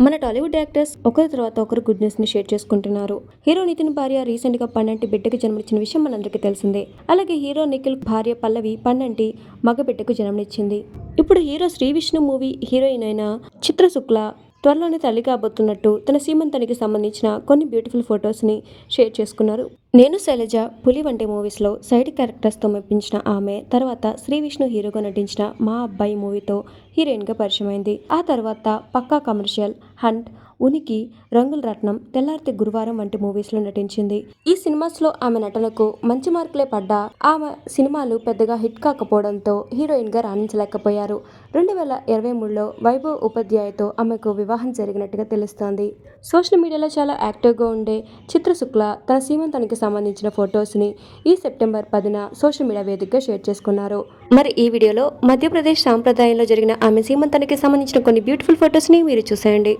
మన టాలీవుడ్ యాక్టర్స్ ఒకరి తర్వాత ఒకరు గుడ్ న్యూస్ని షేర్ చేసుకుంటున్నారు. హీరో నితిన్ భార్య రీసెంట్గా పన్నంటి బిడ్డకు జన్మనిచ్చిన విషయం మనందరికీ తెలిసిందే. అలాగే హీరో నిఖిల్ భార్య పల్లవి పన్నంటి మగ బిడ్డకు జన్మనిచ్చింది. ఇప్పుడు hero Sree Vishnu movie heroine అయిన చిత్ర శుక్ల త్వరలోనే తల్లి కాబోతున్నట్టు తన సీమంతానికి సంబంధించిన కొన్ని బ్యూటిఫుల్ ఫొటోస్ని షేర్ చేసుకున్నారు. నేను శైలజ పులి వంటి మూవీస్లో సైడ్ క్యారెక్టర్స్తో మెప్పించిన ఆమె తర్వాత శ్రీ విష్ణు హీరోగా నటించిన మా అబ్బాయి మూవీతో హీరోయిన్గా పరిచయమైంది. ఆ తర్వాత పక్కా కమర్షియల్ హంట్ ఉనికి రంగుల రత్నం తెల్లారితే గురువారం వంటి మూవీస్లో నటించింది. ఈ సినిమాస్లో ఆమె నటనకు మంచి మార్కులే పడ్డా. ఆమె సినిమాలు పెద్దగా హిట్ కాకపోవడంతో హీరోయిన్గా రాణించలేకపోయారు. రెండు వేల ఇరవై మూడులో వైభవ్ ఉపాధ్యాయతో ఆమెకు వివాహం జరిగినట్టుగా తెలుస్తోంది. సోషల్ మీడియాలో చాలా యాక్టివ్గా ఉండే చిత్ర శుక్ల తన సీమంతానికి సంబంధించిన ఫొటోస్ని ఈ సెప్టెంబర్ పదిన సోషల్ మీడియా వేదికగా షేర్ చేసుకున్నారు. మరి ఈ వీడియోలో మధ్యప్రదేశ్ సాంప్రదాయంలో జరిగిన ఆమె సీమంతానికి సంబంధించిన కొన్ని బ్యూటిఫుల్ ఫొటోస్ని మీరు చూసేయండి.